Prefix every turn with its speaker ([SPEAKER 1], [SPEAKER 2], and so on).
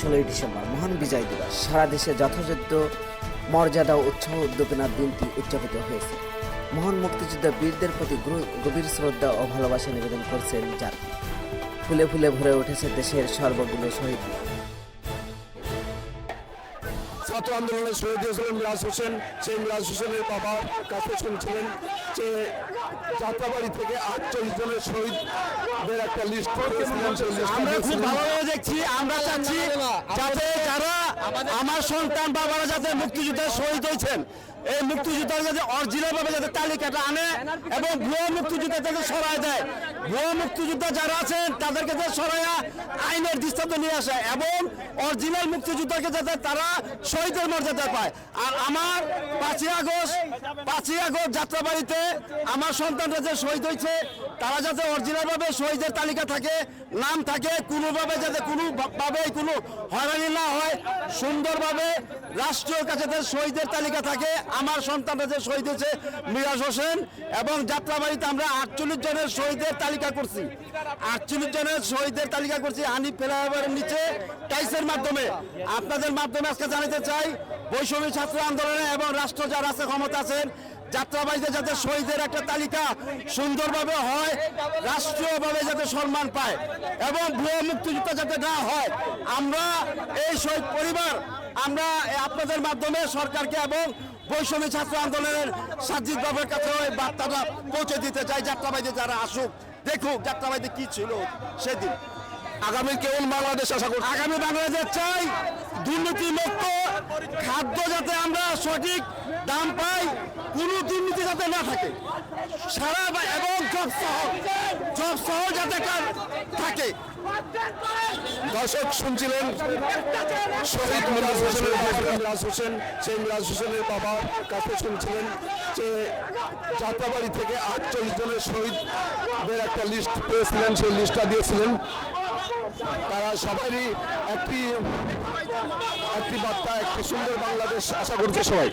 [SPEAKER 1] ষোলোই ডিসেম্বর, মহান বিজয় দিবস। সারা দেশে যথাযথ মর্যাদা ও উৎসাহ উদ্দীপনার দিনটি উদযাপিত হয়েছে। মহান মুক্তিযোদ্ধা বীরদের প্রতি গভীর শ্রদ্ধা ও ভালোবাসা নিবেদন করছেন জাতি। ফুলে ফুলে ভরে উঠেছে দেশের সর্বগুলো শহীদ।
[SPEAKER 2] ছাত্র আন্দোলনের শহীদ হয়েছিলেন মিরাজ হোসেন সেই মিরাজ হোসেনের বাবার কাছে শুনছিলেন যে যাত্রাবাড়ি থেকে আটচল্লিশ জনের শহীদদের একটা লিস্ট
[SPEAKER 3] আমরা খুব। ভালোভাবে দেখছি আমরা চাচ্ছি যাতে যারা আমার সন্তান বাবারা যাতে মুক্তিযুদ্ধে শহীদ হয়েছেন এই মুক্তিযোদ্ধার যাতে অরিজিনাল ভাবে যাতে তালিকাটা আনে এবং ভুয়া মুক্তিযোদ্ধা যাতে সরায় দেয়। ভুয়া মুক্তিযোদ্ধা যারা আছেন, তাদেরকে যাতে সরাইয়া আইনের দৃষ্টান্ত নিয়ে আসে এবং অরিজিনাল মুক্তিযোদ্ধাকে যাতে তারা শহীদের মর্যাদা পায়। আর আমার পাঁচই আগস্ট পাঁচই আগস্ট যাত্রাবাড়িতে আমার সন্তানরা যে শহীদ হয়েছে, তারা যাতে অরিজিনাল ভাবে শহীদের তালিকা থাকে, নাম থাকে, কোনোভাবে যাতে কোনো ভাবে কোনো হয়রানি না হয়, সুন্দরভাবে রাষ্ট্রীয় কাছে শহীদের তালিকা থাকে আমার সন্তানরা যে শহীদ হয়েছে মিরাজ হোসেন এবং যাত্রাবাড়িতে আমরা আটচল্লিশ জনের শহীদের তালিকা করছি। আটচল্লিশ জনের শহীদের তালিকা করছি। আনি ফ্লাইওভারের নিচে টাইসের মাধ্যমে। আপনাদের মাধ্যমে আজকে জানাতে চাই, বৈষম্য ছাত্র আন্দোলনে এবং রাষ্ট্র যারা আছে, ক্ষমতা আছেন যাত্রাবাড়িতে যাতে শহীদের একটা তালিকা সুন্দরভাবে হয় রাষ্ট্রীয়ভাবে যাতে সম্মান পায় এবং ভুয়া মুক্তিযুদ্ধ যাতে না হয় আমরা এই শহীদ পরিবার আমরা আপনাদের মাধ্যমে সরকারকে এবং বৈষম্য ছাত্র আন্দোলনের সাজিদ বাবার কাছে ওই বার্তাটা পৌঁছে দিতে চাই যাত্রাবাড়িতে যারা আসুক দেখুক যাত্রাবাড়িতে কি ছিল সেদিন।
[SPEAKER 2] আগামী কেমন বাংলাদেশ আশা করছি
[SPEAKER 3] আগামী বাংলাদেশ চাই দুর্নীতি মুক্ত খাদ্য যাতে আমরা সঠিক দাম পাই না থাকে। সারা এবং জব সহ জব সহ যাতে থাকে।
[SPEAKER 2] দর্শক শুনছিলেন শহীদ মিরাজ হোসেনের বাবা মিরাজ হোসেন, সেই মিরাজ হোসেনের বাবার কাছে শুনছিলেন যে যাত্রাবাড়ি থেকে আটচল্লিশ জনের শহীদদের একটা লিস্ট পেয়েছিলেন, সেই লিস্টটা দিয়েছিলেন। তারা সবারই একটি একটি বার্তা, একটি সুন্দর বাংলাদেশ আশা করছে সবাই।